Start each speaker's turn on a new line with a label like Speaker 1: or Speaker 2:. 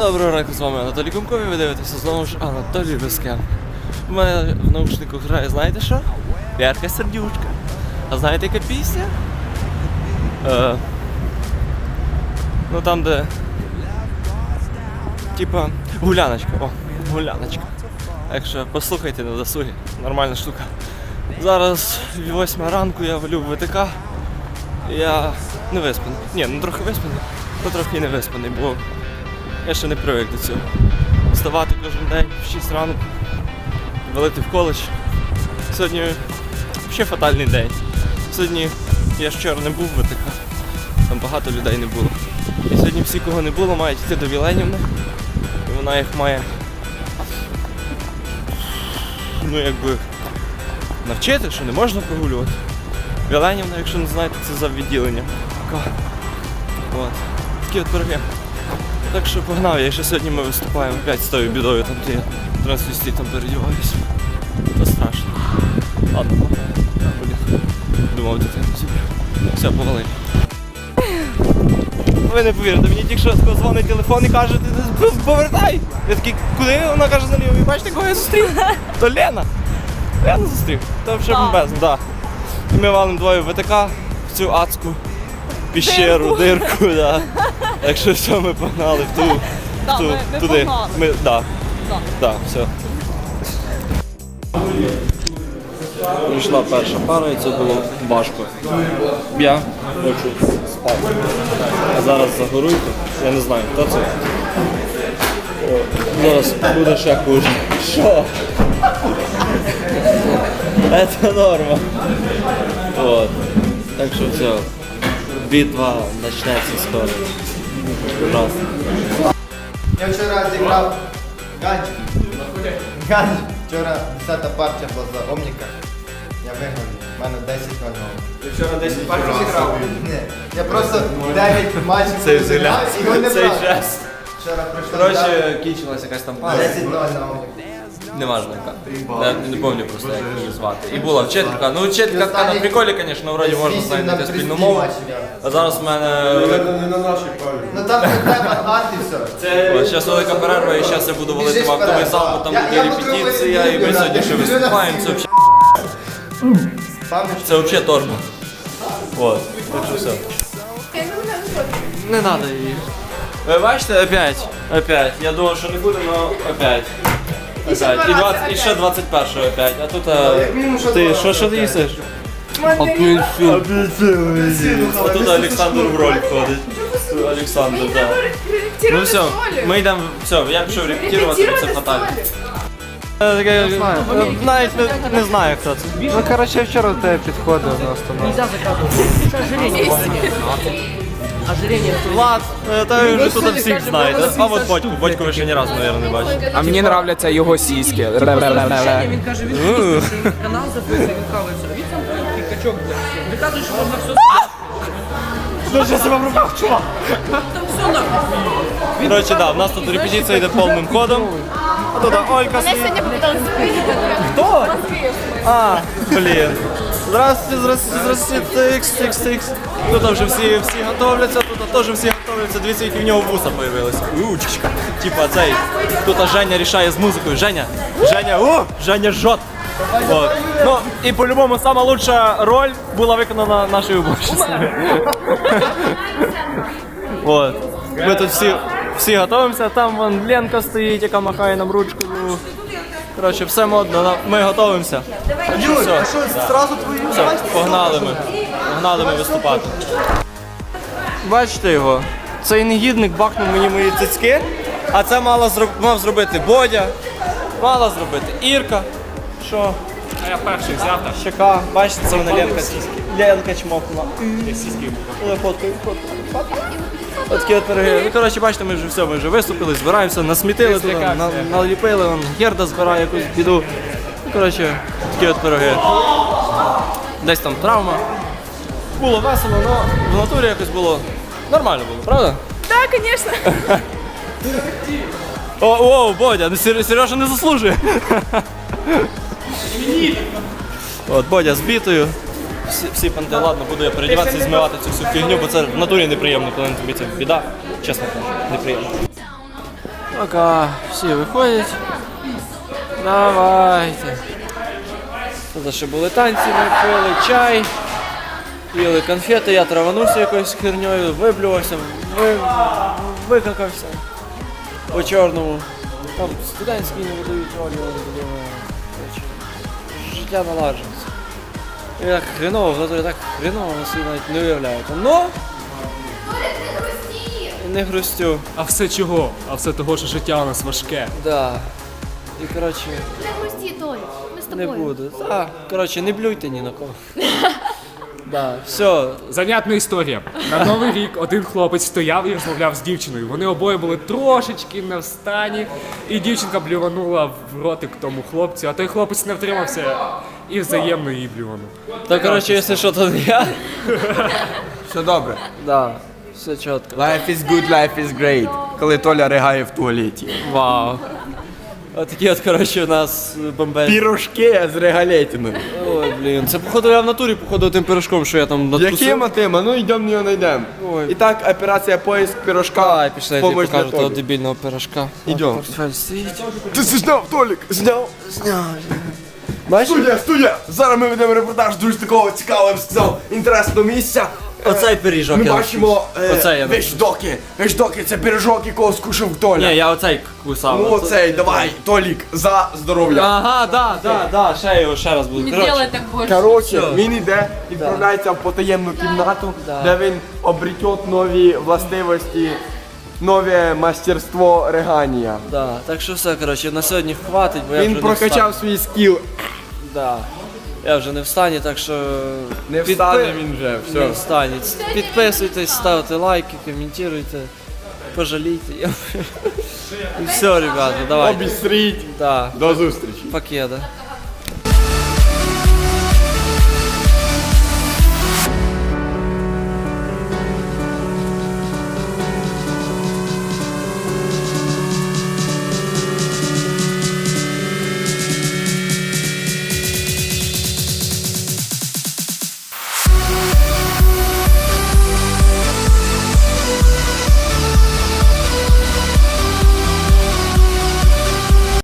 Speaker 1: Доброго ранку, з вами Анатолій Кумкові, ви дивитеся знову ж Анатолій Вискем. У мене в наушнику грає, знаєте що? Ярка сердючка. А знаєте яка пісня? Е, ну там, де. Типа гуляночка. О, гуляночка. Так що послухайте на досугі, нормальна штука. Зараз 8 ранку я валю в ВТК. Я не виспаний. Ні, ну трохи виспаний, але трохи не виспаний, бо я ще не привик до цього. Вставати кожен день в 6 ранку, валити в коледж. Сьогодні ще фатальний день. Сьогодні я вчора не був в ВТК, там багато людей не було. І сьогодні всі, кого не було, мають йти до Віленівни. І вона їх має ну якби навчити, що не можна прогулювати. Віленівна, якщо не знаєте, це за відділення. От. Такі от пироги. Так що погнав, я ще сьогодні ми виступаємо опять з тою бідою, там де я трансвеститом передіваюся. То страшно. Ладно. Блін. Думав дитину собі. Все, повалили. Ви не повірите, мені тільки що дзвонить телефон і каже, «Ти повертай! Я такий, куди? Вона каже наліво, і бачите, кого я зустрів? То Лена. Лена зустрів. То вже бомбезно, так. І ми валимо двоє в ВТК в цю адську піщеру, дирку, да. Так що все, ми погнали в ту,
Speaker 2: Да,
Speaker 1: в ту
Speaker 2: ми- ми
Speaker 1: туди.
Speaker 2: погнали.
Speaker 1: Ми, да.
Speaker 2: Да.
Speaker 1: Да, все. Прийшла перша пара і це було важко. Я хочу спати. А зараз загоруйте. Я не знаю, хто це. О, Зараз буде ще хуже. Що? Це норма. Вот. Так що все. Битва почнеться скоро. Раз.
Speaker 3: Я вчора зіграв ганч. Ганч. Вчора 10 партія була за Омніка. Я виграв. У мене 10 0
Speaker 4: Ти вчора 10 партій зіграв?
Speaker 3: Ні. Я просто 9 матчів
Speaker 1: Це
Speaker 3: зіграв і його не
Speaker 1: Цей
Speaker 3: брав.
Speaker 1: жест.
Speaker 3: Вчора прийшло
Speaker 4: Коротше, кінчилась якась там пара.
Speaker 3: 10 0 на Омніка.
Speaker 1: Неважно яка. Я не пам'ятаю просто, як її звати. І була вчителька. Ну, вчителька така на приколі, звісно, вроді можна знайти спільну мову. А зараз в мене
Speaker 4: Не на нашій парі.
Speaker 3: Ну там не треба все.
Speaker 1: зараз велика перерва, і зараз я буду валити в актовий зал, бо там буде репетиція, і ми сьогодні ще виступаємо. Це взагалі це взагалі торба. Вот. Так що все. Не треба її. Ви бачите, опять, опять. Я думав, що не буде, але опять. Опять. І, 20, і ще 21 опять. А тут а, ти що, що ти їсиш? Апельсин. А тут Олександр в роль входить. Олександр, так. Ну все, ми йдемо, все, я пішов репетирувати, це фатально. Навіть не, не знаю, хто це.
Speaker 5: Ну, короче, я вчора до тебе підходив на остановку.
Speaker 1: Влад, е, та ви вже тут всіх знаєте. А от Бодьку, Бодьку ви ще ні разу, мабуть, не бачили.
Speaker 5: А мені нравляться його сіськи.
Speaker 6: Він каже, він хоче канал записує, він хавається. Він там той качок, блядь. Ви кажете, що можна все
Speaker 1: Дуже себе в руках, чувак.
Speaker 6: там все нахуй.
Speaker 1: Коротше, да, в нас тут репетиція йде повним ходом. А тут Олька стоїть.
Speaker 2: Сьогодні попиталися
Speaker 1: Хто? А, блін. Здравствуйте, здравствуйте, здравствуйте, тикс, тикс, тикс. Тут вже всі, всі готовляться, тут теж всі готовляться. Дивіться, які в нього вуса появилися. Учечка. Типа цей. Тут Женя рішає з музикою. Женя. Женя, о, Женя жжет. Вот. Ну, і по-любому сама лучша роль була виконана нашою уборщицею. Вот. Ми тут всі, всі готуємося, там вон Ленка стоїть, яка махає нам ручкою. Коротше, все модно, ми готуємося. Юль, а що, зразу твої? Все, погнали ми. Погнали ми виступати. Бачите його? Цей негідник бахнув мені мої цицьки, а це мала зроб... мав зробити Бодя, мала зробити Ірка. Що?
Speaker 5: А я перший взяв так.
Speaker 1: Щека, бачите, це вона Ленка. Ленка чмокнула. Я фоткаю, фоткаю, фоткаю. От такі от пироги. Ну, коротше, бачите, ми вже все, ми вже виступили, збираємося, насмітили туди, на, наліпили, вон, Герда збирає якусь біду. Ну, коротше, такі от пироги. Десь там травма. Було весело, але в натурі якось було нормально було, правда?
Speaker 2: Так, звісно.
Speaker 1: О, о, Бодя, ну, Сережа не заслужує. От, Бодя з бітою. Всі, всі панти, ладно, буду я передіватися і змивати цю всю фігню, бо це в натурі неприємно, коли на тобі це біда. Чесно кажу, неприємно. Пока всі виходять. Давайте. Тут ще були танці, ми пили чай, їли конфети, я траванувся якоюсь херньою, виблювався, ви, викакався по чорному. Там студентські не видають ролі, коротше, життя наладжується. І так хреново, натурі так хреново, собі навіть не уявляєте. Ну, не грустю.
Speaker 5: А все чого? А все того, що життя у нас важке.
Speaker 1: Да. І коротше,
Speaker 2: не тобою.
Speaker 1: буду. Так, коротше, не блюйте ні на кого. Да, все,
Speaker 5: Занятна історія. На новий рік один хлопець стояв і розмовляв з дівчиною. Вони обоє були трошечки не в стані, і дівчинка блюванула в ротик тому хлопцю, а той хлопець не втримався і взаємно її блюванув.
Speaker 1: то коротше, якщо що, то не я.
Speaker 4: Все добре.
Speaker 1: Да, все чітко.
Speaker 4: Life is good, life is great. Коли Толя ригає в туалеті.
Speaker 1: Вау. Отакі от, коротше, у нас бомбезні.
Speaker 4: Пірожки з регалетиною.
Speaker 1: Ой, блін, це походу я в натурі походу тим пирожком, що я там надкусив.
Speaker 4: Яким тема? Ну йдемо його знайдемо.
Speaker 1: Ой.
Speaker 4: І так, операція поиск пірожка.
Speaker 1: Давай, пішли, я тобі
Speaker 4: Помощь для
Speaker 1: покажу того
Speaker 4: Толі.
Speaker 1: дебільного пирожка.
Speaker 4: Ідем.
Speaker 1: Портфель стоїть.
Speaker 4: Ти це зняв, Толік? Зняв? Зняв. Студія, студія! Зараз ми ведемо репортаж дуже такого цікавого, я б сказав, інтересного місця.
Speaker 1: Оцей пиріжок.
Speaker 4: Ми
Speaker 1: я
Speaker 4: бачимо е,
Speaker 1: Оцей я
Speaker 4: вещдоки. Вещдоки, це пиріжок, якого скушав Толя.
Speaker 1: Ні, я оцей кусав.
Speaker 4: Ну оцей, давай, Толік, за здоров'я.
Speaker 1: Ага, да, да, да, ще його ще раз буду.
Speaker 2: Не
Speaker 1: Коротше,
Speaker 2: делай так больше.
Speaker 4: Коротше, він іде, відправляється в потаємну кімнату, де він обретет нові властивості, нове мастерство реганія.
Speaker 1: Да, так що все, коротше, на сьогодні хватить, бо я
Speaker 4: Він
Speaker 1: вже
Speaker 4: прокачав свій скіл.
Speaker 1: Да. Я вже не в стані, так що.
Speaker 4: Не
Speaker 1: підпи-
Speaker 4: встане він вже,
Speaker 1: Не
Speaker 4: все.
Speaker 1: в стані. Підписуйтесь, ставте лайки, коментуйте, пожалійте. І все, ребята, давайте.
Speaker 4: Обістріть.
Speaker 1: Да.
Speaker 4: До зустрічі.
Speaker 1: Покеда.